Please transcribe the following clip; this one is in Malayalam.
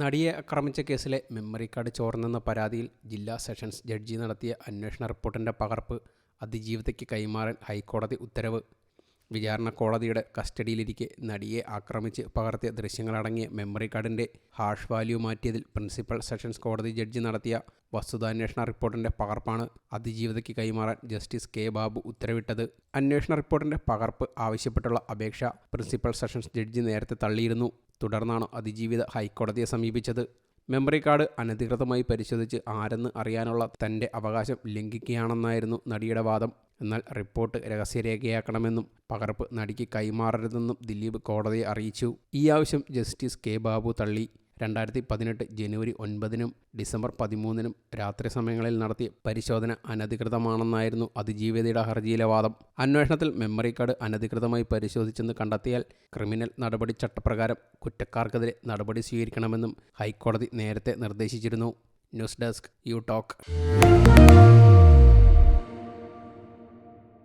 നടിയെ ആക്രമിച്ച കേസിലെ മെമ്മറി കാർഡ് ചോർന്നെന്ന പരാതിയിൽ ജില്ലാ സെഷൻസ് ജഡ്ജി നടത്തിയ അന്വേഷണ റിപ്പോർട്ടിന്റെ പകർപ്പ് അതിജീവിതയ്ക്ക് കൈമാറാൻ ഹൈക്കോടതി ഉത്തരവ്. വിചാരണ കോടതിയുടെ കസ്റ്റഡിയിലിരിക്കെ നടിയെ ആക്രമിച്ച് പകർത്തിയ ദൃശ്യങ്ങളടങ്ങിയ മെമ്മറി കാർഡിന്റെ ഹാഷ് വാല്യൂ മാറ്റിയതിൽ പ്രിൻസിപ്പൽ സെഷൻസ് കോടതി ജഡ്ജി നടത്തിയ വസ്തുതാന്വേഷണ റിപ്പോർട്ടിന്റെ പകർപ്പാണ് അതിജീവിതയ്ക്ക് കൈമാറാൻ ജസ്റ്റിസ് കെ ബാബു ഉത്തരവിട്ടത്. അന്വേഷണ റിപ്പോർട്ടിന്റെ പകർപ്പ് ആവശ്യപ്പെട്ടുള്ള അപേക്ഷ പ്രിൻസിപ്പൽ സെഷൻസ് ജഡ്ജി നേരത്തെ തള്ളിയിരുന്നു. തുടർന്നാണ് അതിജീവിത ഹൈക്കോടതിയെ സമീപിച്ചത്? മെമ്മറി കാർഡ് അനധികൃതമായി പരിശോധിച്ച് ആരെന്ന് അറിയാനുള്ള തന്റെ അവകാശം ലംഘിക്കുകയാണെന്നായിരുന്നു നടിയുടെ വാദം. എന്നാൽ റിപ്പോർട്ട് രഹസ്യരേഖയാക്കണമെന്നും പകർപ്പ് നടിക്ക് കൈമാറരുതെന്നും ദിലീപ് കോടതിയെ അറിയിച്ചു. ഈ ആവശ്യം ജസ്റ്റിസ് കെ ബാബു തള്ളി. രണ്ടായിരത്തി പതിനെട്ട് ജനുവരി ഒൻപതിനും ഡിസംബർ പതിമൂന്നിനും രാത്രി സമയങ്ങളിൽ നടത്തിയ പരിശോധന അനധികൃതമാണെന്നായിരുന്നു അതിജീവിതയുടെ ഹർജിയിലെ വാദം. അന്വേഷണത്തിൽ മെമ്മറി കാർഡ് അനധികൃതമായി പരിശോധിച്ചെന്ന് കണ്ടെത്തിയാൽ ക്രിമിനൽ നടപടി ചട്ടപ്രകാരം കുറ്റക്കാർക്കെതിരെ നടപടി സ്വീകരിക്കണമെന്നും ഹൈക്കോടതി നേരത്തെ നിർദ്ദേശിച്ചിരുന്നു. News desk U talk.